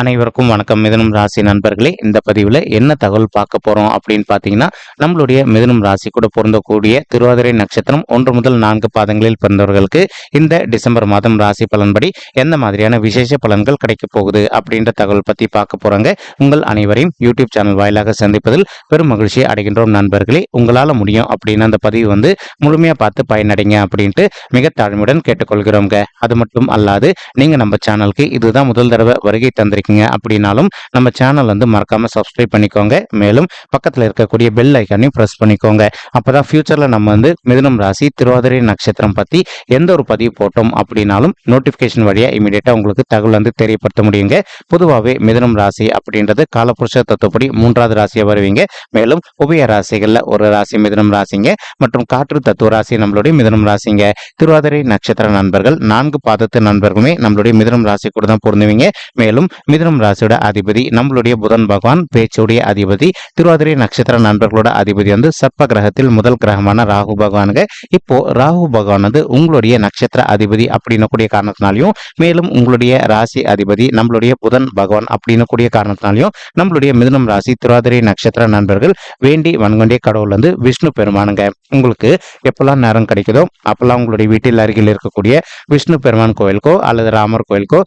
அனைவருக்கும் வணக்கம். மிதனம் ராசி நண்பர்களே இந்த பதிவில் என்ன தகவல் பார்க்க போகிறோம் அப்படின்னு பார்த்தீங்கன்னா நம்மளுடைய மிதனம் ராசி கூட பொருந்தக்கூடிய திருவாதிரை நட்சத்திரம் ஒன்று முதல் நான்கு பாதங்களில் பிறந்தவர்களுக்கு இந்த டிசம்பர் மாதம் ராசி பலன்படி எந்த மாதிரியான விசேஷ பலன்கள் கிடைக்க போகுது அப்படின்ற தகவல் பற்றி பார்க்க போகிறாங்க உங்கள் அனைவரையும் யூடியூப் சேனல் வாயிலாக சந்திப்பதில் பெரும் மகிழ்ச்சி அடைகின்றோம் நண்பர்களே. உங்களால் முடியும் அப்படின்னு அந்த பதிவு வந்து முழுமையாக பார்த்து பயனடைங்க அப்படின்ட்டு மிக தாழ்மையுடன் கேட்டுக்கொள்கிறோங்க அது மட்டும் அல்லாது நீங்கள் நம்ம சேனலுக்கு இதுதான் முதல் தடவை வருகை தந்திருக்கீங்க. அப்படின்னாலும் நம்ம சேனல் வந்து மறக்காம சப்ஸ்கிரைப் பண்ணிக்கோங்க. மேலும் பக்கத்தில் இருக்கக்கூடிய பெல் ஐக்கானையும் ப்ரெஸ் பண்ணிக்கோங்க. அப்பதான் ஃபியூச்சரில் நம்ம வந்து மிதுனம் ராசி திருவாதிரை நட்சத்திரம் பற்றி எந்த ஒரு பதிவு போட்டோம் அப்படின்னாலும் நோட்டிஃபிகேஷன் வழியாக இமீடியட்டாக உங்களுக்கு தகவல் வந்து தெரியப்படுத்த முடியுங்க. பொதுவாகவே மிதுனம் ராசி அப்படின்றது காலப்புருஷ தத்துவப்படி மூன்றாவது ராசியாக வருவீங்க. மேலும் உபய ராசிகளில் ஒரு ராசி மிதுனம் ராசிங்க மற்றும் காற்று தத்துவ ராசி நம்மளுடைய மிதுனம் ராசிங்க. திருவாதிரை நட்சத்திர நண்பர்கள் நான்கு பாதத்து நண்பர்களுமே நம்மளுடைய மிதுனம் ராசி கூட தான் பொருந்துவீங்க. மேலும் மிதுனம் ராசியோட அதிபதி நம்மளுடைய புதன் பகவான் பேச்சுடைய அதிபதி திருவாதிரை நட்சத்திர நண்பர்களோட அதிபதி வந்து சர்ப்ப கிரகத்தில் முதல் கிரகமான ராகு பகவானுங்க. இப்போ ராகு பகவான் வந்து உங்களுடைய நட்சத்திர அதிபதி அப்படின்னு கூடிய காரணத்தினாலையும் மேலும் உங்களுடைய ராசி அதிபதி நம்மளுடைய புதன் பகவான் அப்படின்னு கூடிய காரணத்தினாலையும் நம்மளுடைய மிதுனம் ராசி திருவாதிரை நட்சத்திர நண்பர்கள் வேண்டி வன்கொண்டிய கடவுள் வந்து விஷ்ணு பெருமானுங்க. உங்களுக்கு எப்பெல்லாம் நேரம் கிடைக்குதோ அப்பெல்லாம் உங்களுடைய வீட்டில் அருகில் இருக்கக்கூடிய விஷ்ணு பெருமான் கோயிலுக்கோ அல்லது ராமர் கோயிலுக்கோ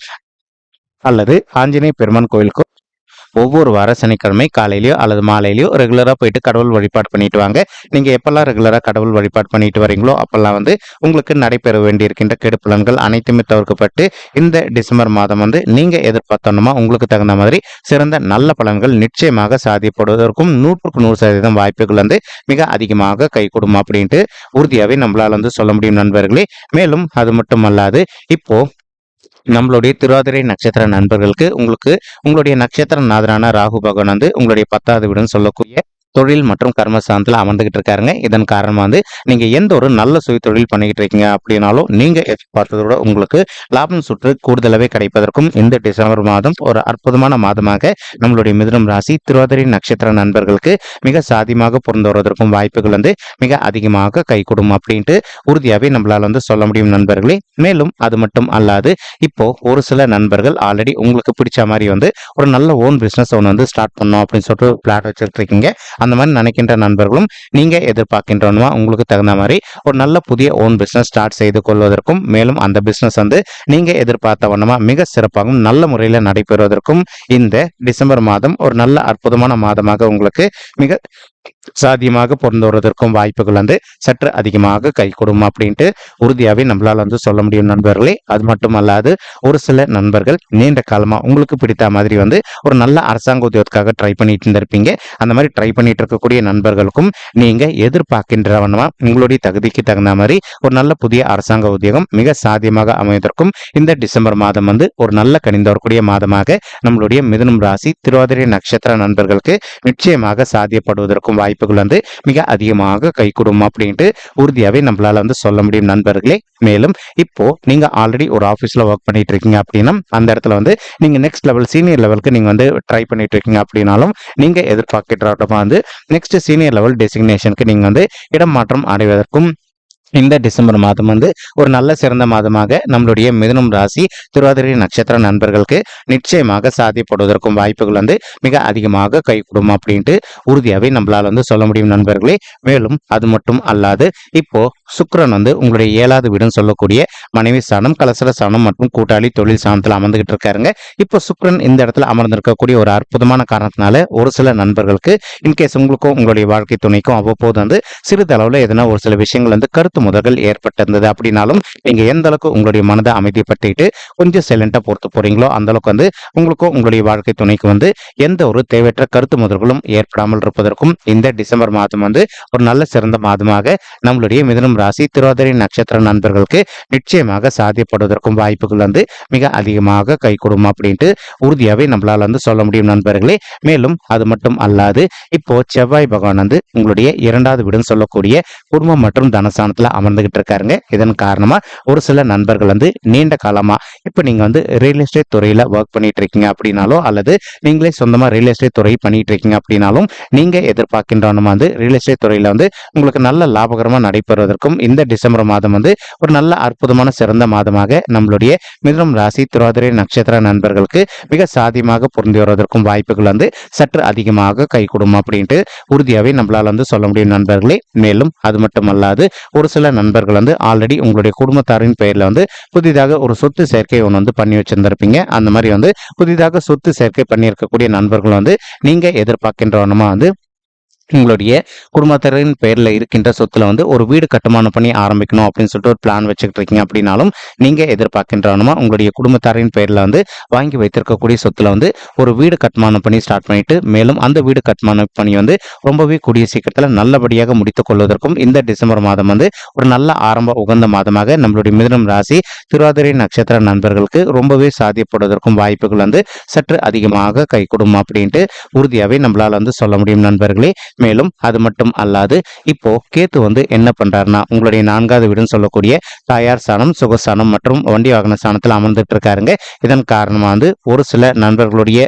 அல்லது ஆஞ்சநேய பெருமான் கோயிலுக்கோ ஒவ்வொரு வார சனிக்கிழமை காலையிலயோ அல்லது மாலையிலயோ ரெகுலராக போயிட்டு கடவுள் வழிபாடு பண்ணிட்டு வாங்க. நீங்கள் எப்பெல்லாம் ரெகுலராக கடவுள் வழிபாடு பண்ணிட்டு வரீங்களோ அப்பெல்லாம் வந்து உங்களுக்கு நடைபெற வேண்டியிருக்கின்ற கெடுப்பலன்கள் அனைத்துமே தவிர்க்கப்பட்டு இந்த டிசம்பர் மாதம் வந்து நீங்கள் எதிர்பார்த்தோம்னா உங்களுக்கு தகுந்த மாதிரி சிறந்த நல்ல பலன்கள் நிச்சயமாக சாதிப்படுவதற்கும் நூற்றுக்கு நூறு சதவீதம் வாய்ப்புகள் வந்து மிக அதிகமாக கை அப்படின்ட்டு உறுதியாகவே நம்மளால் வந்து சொல்ல முடியும் நண்பர்களே. மேலும் அது மட்டும் அல்லாது இப்போ நம்மளுடைய திருவாதிரை நட்சத்திர நண்பர்களுக்கு உங்களுக்கு உங்களுடைய நட்சத்திர நாதரான ராகு பகவான் வந்து உங்களுடைய பத்தாவது வீடுன்னு சொல்லக்கூடிய தொழில் மற்றும் கர்ம சாந்தத்தில் அமர்ந்துகிட்டு இருக்காருங்க. இதன் காரணமாக வந்து நீங்கள் எந்த ஒரு நல்ல சுய தொழில் பண்ணிக்கிட்டு இருக்கீங்க அப்படின்னாலும் நீங்கள் எதிர்பார்த்ததோட உங்களுக்கு லாபம் சுற்று கூடுதலாகவே கிடைப்பதற்கும் இந்த டிசம்பர் மாதம் ஒரு அற்புதமான மாதமாக நம்மளுடைய மிதுனம் ராசி திருவாதிரை நட்சத்திர நண்பர்களுக்கு மிக சாதியமாக பொருந்து வருவதற்கும் வாய்ப்புகள் வந்து மிக அதிகமாக கைகூடும் அப்படின்ட்டு உறுதியாகவே நம்மளால் வந்து சொல்ல முடியும் நண்பர்களே. மேலும் அது மட்டும் அல்லாது இப்போ ஒரு சில நண்பர்கள் ஆல்ரெடி உங்களுக்கு பிடிச்ச மாதிரி வந்து ஒரு நல்ல ஓன் பிஸ்னஸ் ஒன்று வந்து ஸ்டார்ட் பண்ணோம் அப்படின்னு சொல்லிட்டு பிளான் வச்சுட்டு இருக்கீங்க அந்த மாதிரி நினைக்கின்ற நண்பர்களும் நீங்கள் எதிர்பார்க்கின்றவனுமா? உங்களுக்கு தகுந்த மாதிரி ஒரு நல்ல புதிய ஓன் பிஸ்னஸ் ஸ்டார்ட் செய்து கொள்வதற்கும் மேலும் அந்த பிஸ்னஸ் வந்து நீங்கள் எதிர்பார்த்த வண்ணமாக மிக சிறப்பாகவும் நல்ல முறையில் நடைபெறுவதற்கும் இந்த டிசம்பர் மாதம் ஒரு நல்ல அற்புதமான மாதமாக உங்களுக்கு மிக சாத்தியமாக பிறந்து வருவதற்கும் வாய்ப்புகள் வந்து சற்று அதிகமாக கை கொடுக்கும் அப்படின்ட்டு உறுதியாகவே நம்மளால வந்து சொல்ல முடியும் நண்பர்களே. அது மட்டும் அல்லாது ஒரு சில நண்பர்கள் நீண்ட காலமா உங்களுக்கு பிடித்த மாதிரி வந்து ஒரு நல்ல அரசாங்க உத்தியோகத்துக்காக ட்ரை பண்ணிட்டு இருந்திருப்பீங்க. அந்த மாதிரி ட்ரை பண்ணிட்டு இருக்கக்கூடிய நண்பர்களுக்கும் நீங்க எதிர்பார்க்கின்றவனமா உங்களுடைய தகுதிக்கு தகுந்த மாதிரி ஒரு நல்ல புதிய அரசாங்க உத்தியோகம் மிக சாத்தியமாக அமைவதற்கும் இந்த டிசம்பர் மாதம் வந்து ஒரு நல்ல கணிந்து வரக்கூடிய மாதமாக நம்மளுடைய மிதுனம் ராசி திருவாதிரை நட்சத்திர நண்பர்களுக்கு நிச்சயமாக சாத்தியப்படுவதற்கும் வாய்ப்புகள் வந்து மிக அதிகமாக கைகூடும் அப்படின்ட்டு உறுதியாகவே நம்மளால வந்து சொல்ல முடியும் நண்பர்களே. மேலும் இப்போ நீங்க ஆல்ரெடி ஒரு ஆஃபீஸ்ல ஒர்க் பண்ணிட்டு இருக்கீங்க அப்படின்னா அந்த இடத்துல வந்து நீங்க நெக்ஸ்ட் லெவல் சீனியர் லெவலுக்கு நீங்க வந்து ட்ரை பண்ணிட்டு இருக்கீங்க அப்படின்னாலும் நீங்க எதிர்பார்க்கிற வந்து நெக்ஸ்ட் சீனியர் லெவல் டெசிக்னேஷனுக்கு நீங்க வந்து இடம் மாற்றம் அடைவதற்கும் இந்த டிசம்பர் மாதம் வந்து ஒரு நல்ல சிறந்த மாதமாக நம்மளுடைய மிதுனம் ராசி திருவாதிரை நட்சத்திர நண்பர்களுக்கு நிச்சயமாக சாத்தியப்படுவதற்கும் வாய்ப்புகள் வந்து மிக அதிகமாக கைகூடும் அப்படின்ட்டு உறுதியாகவே நம்மளால் வந்து சொல்ல முடியும் நண்பர்களே. மேலும் அது மட்டும் அல்லாது இப்போ சுக்கரன் வந்து உங்களுடைய ஏழாவது வீடுன்னு சொல்லக்கூடிய மனைவி சாணம் கலசர சாணம் மற்றும் கூட்டாளி தொழில் சாணத்தில் அமர்ந்துகிட்டு இருக்காருங்க. இப்போ சுக்கரன் இந்த இடத்துல அமர்ந்திருக்கக்கூடிய ஒரு அற்புதமான காரணத்தினால ஒரு சில நண்பர்களுக்கு இன்கேஸ் உங்களுக்கும் உங்களுடைய வாழ்க்கை துணைக்கும் அவ்வப்போது வந்து சிறிதளவில் எதனா ஒரு சில விஷயங்கள் வந்து கருத்து முதல்கள் ஏற்பட்டிருந்தது அப்படின்னாலும் நீங்கள் எந்த அளவுக்கு உங்களுடைய மனதை அமைதிப்படுத்திட்டு கொஞ்சம் சைலண்டாக பொறுத்து போறீங்களோ அந்த அளவுக்கு வந்து உங்களுக்கும் உங்களுடைய வாழ்க்கை துணைக்கு வந்து எந்த ஒரு தேவையற்ற கருத்து முதல்களும் ஏற்படாமல் இருப்பதற்கும் இந்த டிசம்பர் மாதம் வந்து ஒரு நல்ல சிறந்த மாதமாக நம்மளுடைய மிதனம் ராசி திரோதரி நட்சத்திர நண்பர்களுக்கு நிச்சயமாக சாத்தியப்படுவதற்கும் வாய்ப்புகள் வந்து மிக அதிகமாக கை கொடுக்கும் அப்படின்ட்டு உறுதியாகவே நம்மளால வந்து சொல்ல முடியும் நண்பர்களே. மேலும் அது மட்டும் அல்லாது இப்போ செவ்வாய் பகவான் வந்து உங்களுடைய இரண்டாவது வீடுன்னு சொல்லக்கூடிய குடும்பம் மற்றும் தனஸ்தானத்தில் அமர்ந்துகிட்டு இருக்காருங்க. இதன் காரணமாக ஒரு சில நண்பர்கள் வந்து நீண்ட காலமா இப்போ நீங்க வந்து ரியல் எஸ்டேட் துறையில் ஒர்க் பண்ணிட்டு இருக்கீங்க அப்படின்னாலோ அல்லது நீங்களே சொந்தமாக ரியல் எஸ்டேட் துறை பண்ணிட்டு இருக்கீங்க அப்படின்னாலும் நீங்க எதிர்பார்க்கின்றவனுமா வந்து ரியல் எஸ்டேட் துறையில் வந்து உங்களுக்கு நல்ல லாபகரமாக நடைபெறுவதற்கும் இருக்கும். இந்த டிசம்பர் மாதம் வந்து ஒரு நல்ல அற்புதமான சிறந்த மாதமாக நம்மளுடைய மிதுனம் ராசி துராதிரை நட்சத்திர நண்பர்களுக்கு மிக சாதியமாக பொருந்தி வருவதற்கும் வாய்ப்புகள் வந்து சற்று அதிகமாக கை அப்படின்ட்டு உறுதியாகவே நம்மளால் வந்து சொல்ல முடியும் நண்பர்களே. மேலும் அது மட்டுமல்லாது ஒரு சில நண்பர்கள் வந்து ஆல்ரெடி உங்களுடைய குடும்பத்தாரின் பெயரில் வந்து புதிதாக ஒரு சொத்து சேர்க்கை ஒன்று வந்து பண்ணி வச்சிருந்திருப்பீங்க. அந்த மாதிரி வந்து புதிதாக சொத்து சேர்க்கை பண்ணியிருக்கக்கூடிய நண்பர்கள் வந்து நீங்கள் எதிர்பார்க்கின்றவனமா வந்து உங்களுடைய குடும்பத்தினரின் பேரில் இருக்கின்ற சொத்துல வந்து ஒரு வீடு கட்டுமானம் பண்ணி ஆரம்பிக்கணும் அப்படின்னு சொல்லிட்டு ஒரு பிளான் வச்சுக்கிட்டு இருக்கீங்க அப்படின்னாலும் நீங்க எதிர்பார்க்கின்றவனுமா உங்களுடைய குடும்பத்தாரின் பேரில் வந்து வாங்கி வைத்திருக்கக்கூடிய சொத்துல வந்து ஒரு வீடு கட்டுமானம் பண்ணி ஸ்டார்ட் பண்ணிட்டு மேலும் அந்த வீடு கட்டுமான பணி வந்து ரொம்பவே கூடிய சீக்கிரத்தில் நல்லபடியாக முடித்துக் கொள்வதற்கும் இந்த டிசம்பர் மாதம் வந்து ஒரு நல்ல ஆரம்ப உகந்த மாதமாக நம்மளுடைய மிதனம் ராசி திருவாதிரை நட்சத்திர நண்பர்களுக்கு ரொம்பவே சாத்தியப்படுவதற்கும் வாய்ப்புகள் வந்து சற்று அதிகமாக கை அப்படின்ட்டு உறுதியாகவே நம்மளால் வந்து சொல்ல முடியும் நண்பர்களே. மேலும் அது மட்டும் அல்லாது இப்போ கேத்து வந்து என்ன பண்றாருன்னா உங்களுடைய நான்காவது வீடுன்னு சொல்லக்கூடிய தாயார் ஸ்தானம் சுகஸ்தானம் மற்றும் வண்டி வாகன ஸ்தானத்தில் அமர்ந்துட்டு இருக்காருங்க இதன் காரணமாக வந்து ஒரு சில நண்பர்களுடைய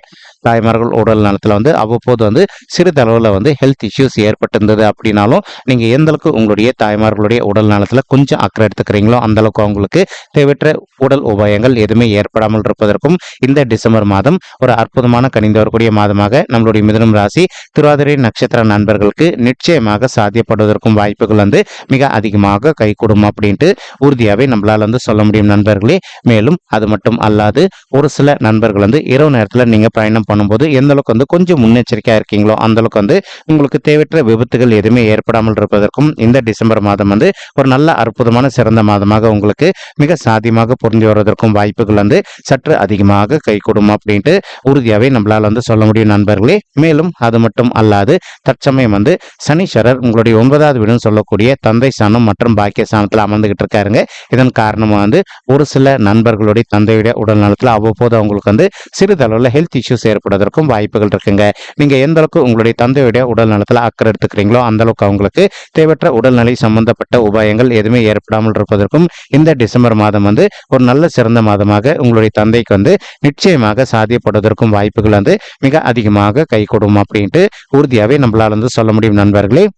தாய்மார்கள் உடல் நலத்தில் வந்து அவ்வப்போது வந்து சிறிதளவில் வந்து ஹெல்த் இஷ்யூஸ் ஏற்பட்டிருந்தது அப்படின்னாலும் நீங்கள் எந்த அளவுக்கு உங்களுடைய தாய்மார்களுடைய உடல் நலத்தில் கொஞ்சம் அக்கறை எடுத்துக்கிறீங்களோ அந்த அளவுக்கு அவங்களுக்கு தேவையற்ற உடல் உபாயங்கள் எதுவுமே ஏற்படாமல் இருப்பதற்கும் இந்த டிசம்பர் மாதம் ஒரு அற்புதமான கணிந்து வரக்கூடிய மாதமாக நம்மளுடைய மிதனம் ராசி திருவாதிரை நட்சத்திர நண்பர்களுக்கு நிச்சயமாக சாத்தியப்படுவதற்கும் வாய்ப்புகள் வந்து மிக அதிகமாக கைகூடும் அப்படின்ட்டு உறுதியாகவே நம்மளால் வந்து சொல்ல முடியும் நண்பர்களே. மேலும் அது மட்டும் அல்லாது ஒரு சில நண்பர்கள் வந்து இரவு நேரத்தில் நீங்கள் பயணம் பண்ணும்போது எந்த அளவுக்கு வந்து கொஞ்சம் முன்னெச்சரிக்கையாக இருக்கீங்களோ அந்த அளவுக்கு வந்து உங்களுக்கு தேவையற்ற விபத்துகள் எதுவுமே ஏற்படாமல் இருப்பதற்கும் இந்த டிசம்பர் மாதம் வந்து ஒரு நல்ல அற்புதமான சிறந்த மாதமாக உங்களுக்கு மிக சாத்தியமாக புரிஞ்சு வருவதற்கும் வாய்ப்புகள் வந்து சற்று அதிகமாக கைகூடும் அப்படின்ட்டு உறுதியாகவே நம்மளால் வந்து சொல்ல முடியும் நண்பர்களே. மேலும் அது மட்டும் அல்லாது தற்சமயம் வந்து சனீஸ்வரர் உங்களுடைய ஒன்பதாவது வீடுன்னு சொல்லக்கூடிய தந்தை சாணம் மற்றும் பாக்கிய சாணத்தில் அமர்ந்துகிட்டு இருக்காருங்க. இதன் காரணமாக வந்து ஒரு சில நண்பர்களுடைய தந்தையுடைய உடல் நலத்தில் அவ்வப்போது அவங்களுக்கு வந்து சிறிதளவில் ஹெல்த் இஷ்யூஸ் ஏற்படுவதற்கும் வாய்ப்புகள் இருக்குங்க. நீங்க எந்த அளவுக்கு உங்களுடைய தந்தையுடைய உடல் நலத்தில் அக்கறை எடுத்துக்கிறீங்களோ அந்த அளவுக்கு அவங்களுக்கு தேவையற்ற உடல்நிலை சம்பந்தப்பட்ட உபாயங்கள் எதுவுமே ஏற்படாமல் இருப்பதற்கும் இந்த டிசம்பர் மாதம் வந்து ஒரு நல்ல சிறந்த மாதமாக உங்களுடைய தந்தைக்கு வந்து நிச்சயமாக சாதியப்படுவதற்கும் வாய்ப்புகள் வந்து மிக அதிகமாக கை கொடுக்கும் அப்படின்ட்டு உறுதியாகவே நம்மளால வந்து சொல்ல முடியும் நண்பர்களே.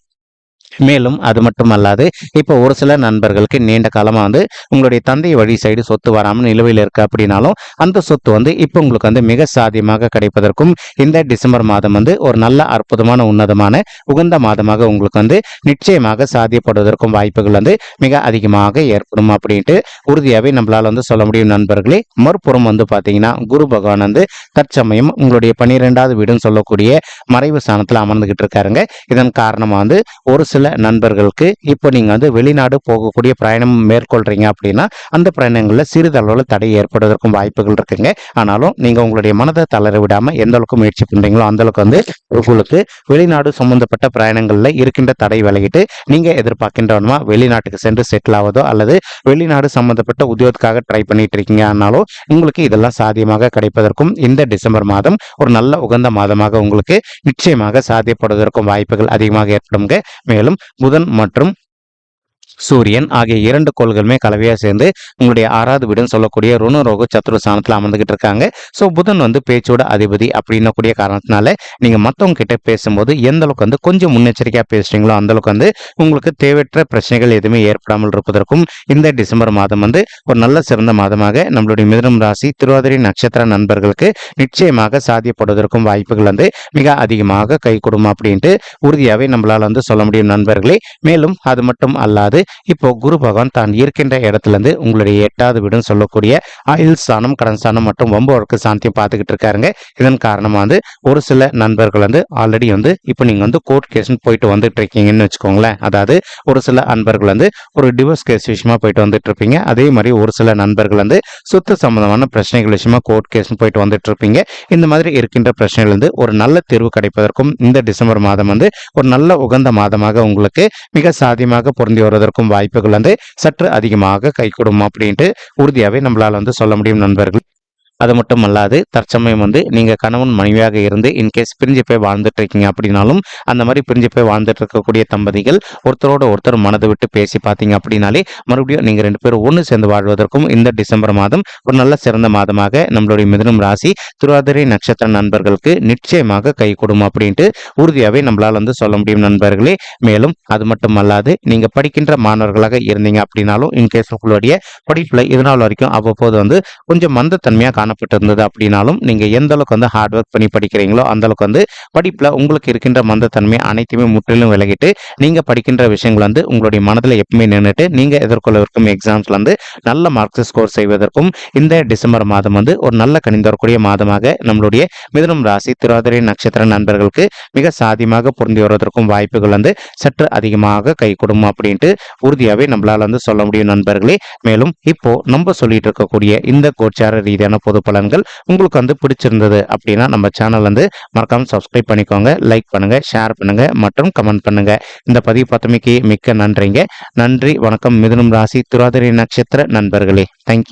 மேலும் அது மட்டும் அல்லாது இப்போ ஒரு சில நண்பர்களுக்கு நீண்ட காலமாக வந்து உங்களுடைய தந்தை வழி சைடு சொத்து வராமல் நிலுவையில் இருக்கு அப்படின்னாலும் அந்த சொத்து வந்து இப்போ உங்களுக்கு வந்து மிக சாதியமாக கிடைப்பதற்கும் இந்த டிசம்பர் மாதம் வந்து ஒரு நல்ல அற்புதமான உன்னதமான உகந்த மாதமாக உங்களுக்கு வந்து நிச்சயமாக சாத்தியப்படுவதற்கும் வாய்ப்புகள் வந்து மிக அதிகமாக ஏற்படும் அப்படின்ட்டு உறுதியாகவே நம்மளால் வந்து சொல்ல முடியும் நண்பர்களே. மறுபுறம் வந்து பார்த்தீங்கன்னா குரு பகவான் வந்து தற்சமயம் உங்களுடைய பன்னிரெண்டாவது வீடுன்னு சொல்லக்கூடிய மறைவு ஸ்தானத்தில் அமர்ந்துகிட்டு இருக்காருங்க. இதன் காரணமாக வந்து ஒரு சில நண்பர்களுக்கு இப்போ நீங்கள் வந்து வெளிநாடு போகக்கூடிய பிரயாணம் மேற்கொள்றீங்க அப்படின்னா அந்த பிரயாணங்களில் சிறிதளவில் தடை ஏற்படுவதற்கும் வாய்ப்புகள் இருக்குங்க. ஆனாலும் நீங்கள் உங்களுடைய மனதை தளர விடாமல் எந்த அளவுக்கு முயற்சி பண்ணுறீங்களோ அந்த அளவுக்கு வந்து உங்களுக்கு வெளிநாடு சம்பந்தப்பட்ட பிரயாணங்களில் இருக்கின்ற தடை விலகிட்டு நீங்கள் எதிர்பார்க்கின்றவனுமா வெளிநாட்டுக்கு சென்று செட்டில் ஆவதோ அல்லது வெளிநாடு சம்பந்தப்பட்ட உத்தியோகத்துக்காக ட்ரை பண்ணிட்டு இருக்கீங்க ஆனாலும் உங்களுக்கு இதெல்லாம் சாத்தியமாக கிடைப்பதற்கும் இந்த டிசம்பர் மாதம் ஒரு நல்ல உகந்த மாதமாக உங்களுக்கு நிச்சயமாக சாத்தியப்படுவதற்கும் வாய்ப்புகள் அதிகமாக ஏற்படுங்க மேலும் புதன் மற்றும் சூரியன் ஆகிய இரண்டு கோள்களுமே கலவையாக சேர்ந்து உங்களுடைய ஆறாவது வீடுன்னு சொல்லக்கூடிய ருணரோக சத்துரு ஸ்தானத்தில் அமர்ந்துகிட்டு இருக்காங்க. ஸோ புதன் வந்து பேச்சோட அதிபதி அப்படின்னக்கூடிய காரணத்தினால நீங்கள் மற்றவங்க கிட்ட பேசும்போது எந்த அளவுக்கு வந்து கொஞ்சம் முன்னெச்சரிக்கையாக பேசுறீங்களோ அந்த அளவுக்கு வந்து உங்களுக்கு தேவையற்ற பிரச்சனைகள் எதுவுமே ஏற்படாமல் இருப்பதற்கும் இந்த டிசம்பர் மாதம் வந்து ஒரு நல்ல சிறந்த மாதமாக நம்மளுடைய மிதனம் ராசி திருவாதிரை நட்சத்திர நண்பர்களுக்கு நிச்சயமாக சாத்தியப்படுவதற்கும் வாய்ப்புகள் வந்து மிக அதிகமாக கை கொடுக்கும் அப்படின்ட்டு உறுதியாகவே நம்மளால் வந்து சொல்ல முடியும் நண்பர்களே. மேலும் அது மட்டும் அல்லாது இப்போ குரு பகவான் தான் இருக்கின்ற இடத்துல இருந்து உங்களுடைய எட்டாவது வீடுன்னு சொல்லக்கூடிய ஆயுள் ஸ்தானம் கடன் ஸ்தானம் மற்றும் ஒம்பவருக்கு சாந்தியம் பார்த்துக்கிட்டு இருக்காருங்க. இதன் காரணமாக வந்து ஒரு சில நண்பர்கள் வந்து ஆல்ரெடி வந்து இப்போ நீங்கள் வந்து கோர்ட் கேஸ்னு போயிட்டு வந்துட்டு இருக்கீங்கன்னு வச்சுக்கோங்களேன். அதாவது ஒரு சில நண்பர்கள் வந்து ஒரு டிவோர்ஸ் கேஸ் விஷயமா போயிட்டு வந்துட்டு இருப்பீங்க அதே மாதிரி ஒரு சில நண்பர்கள் வந்து சொத்து சம்பந்தமான பிரச்சனைகள் விஷயமா கோர்ட் கேஸ்னு போயிட்டு வந்துட்டு இருப்பீங்க இந்த மாதிரி இருக்கின்ற பிரச்சனைகள் வந்து ஒரு நல்ல தீர்வு கிடைப்பதற்கும் இந்த டிசம்பர் மாதம் வந்து ஒரு நல்ல உகந்த மாதமாக உங்களுக்கு மிக சாதியமாக பொருந்தி வருவதற்கும் வாய்ப்புகள் வந்து சற்று அதிகமாக கைகூடும் அப்படின்ட்டு உறுதியாகவே நம்மளால் வந்து சொல்ல முடியும் நண்பர்கள். அது மட்டும் அல்லாது தற்சமயம் வந்து நீங்கள் கணவன் மனைவியாக இருந்து இன்கேஸ் பிரிஞ்சு போய் வாழ்ந்துட்டு இருக்கீங்க அப்படின்னாலும் அந்த மாதிரி பிரிஞ்சு போய் வாழ்ந்துட்டு இருக்கக்கூடிய தம்பதிகள் ஒருத்தரோட ஒருத்தர் மனதை விட்டு பேசி பார்த்தீங்க அப்படின்னாலே மறுபடியும் நீங்கள் ரெண்டு பேரும் ஒன்று சேர்ந்து வாழ்வதற்கும் இந்த டிசம்பர் மாதம் ஒரு நல்ல சிறந்த மாதமாக நம்மளுடைய மிதுனம் ராசி திருவாதிரை நட்சத்திர நண்பர்களுக்கு நிச்சயமாக கை கொடுக்கும் அப்படின்ட்டு உறுதியாகவே நம்மளால் வந்து சொல்ல முடியும் நண்பர்களே. மேலும் அது மட்டும் அல்லாது நீங்கள் படிக்கின்ற மாணவர்களாக இருந்தீங்க அப்படின்னாலும் இன்கேஸ் உங்களுடைய படிப்பில் இதனால் வரைக்கும் அவ்வப்போது வந்து கொஞ்சம் மந்தத்தன்மையாக காணப்பட்டிருந்தது அப்படின்னாலும் நீங்கள் எந்த அளவுக்கு வந்து ஹார்ட் ஒர்க் பண்ணி படிக்கிறீங்களோ அந்தளவுக்கு வந்து படிப்பில் உங்களுக்கு இருக்கின்ற மந்தத்தன்மை அனைத்துமே முற்றிலும் விலகிட்டு நீங்கள் படிக்கின்ற விஷயங்கள் வந்து உங்களுடைய மனதில் எப்பவுமே நின்றுட்டு நீங்கள் எதிர்கொள்ளவிருக்கும் எக்ஸாம்ஸ்ல வந்து நல்ல மார்க்ஸ் ஸ்கோர் செய்வதற்கும் இந்த டிசம்பர் மாதம் வந்து ஒரு நல்ல கணிந்து வரக்கூடிய மாதமாக நம்மளுடைய மிதனம் ராசி திருவாதிரை நட்சத்திர நண்பர்களுக்கு மிக சாதியமாக பொருந்தி வருவதற்கும் வாய்ப்புகள் வந்து சற்று அதிகமாக கை கொடுக்கும் அப்படின்ட்டு உறுதியாகவே நம்மளால் வந்து சொல்ல முடியும் நண்பர்களே. மேலும் இப்போ நம்ம சொல்லிட்டு இருக்கக்கூடிய இந்த கோச்சார ரீதியான பொது பலன்கள் உங்களுக்கு வந்து பிடிச்சிருந்தது அப்படின்னா நம்ம சேனல் வந்து மறக்காம சப்ஸ்கிரைப் பண்ணிக்கோங்க லைக் பண்ணுங்க ஷேர் பண்ணுங்க மற்றும் கமெண்ட் பண்ணுங்க. இந்த பதிவு பத்தமைக்கு மிக்க நன்றிங்க. நன்றி வணக்கம். மிதுனம் ராசி துராதிரை நட்சத்திர நண்பர்களே. தேங்க்யூ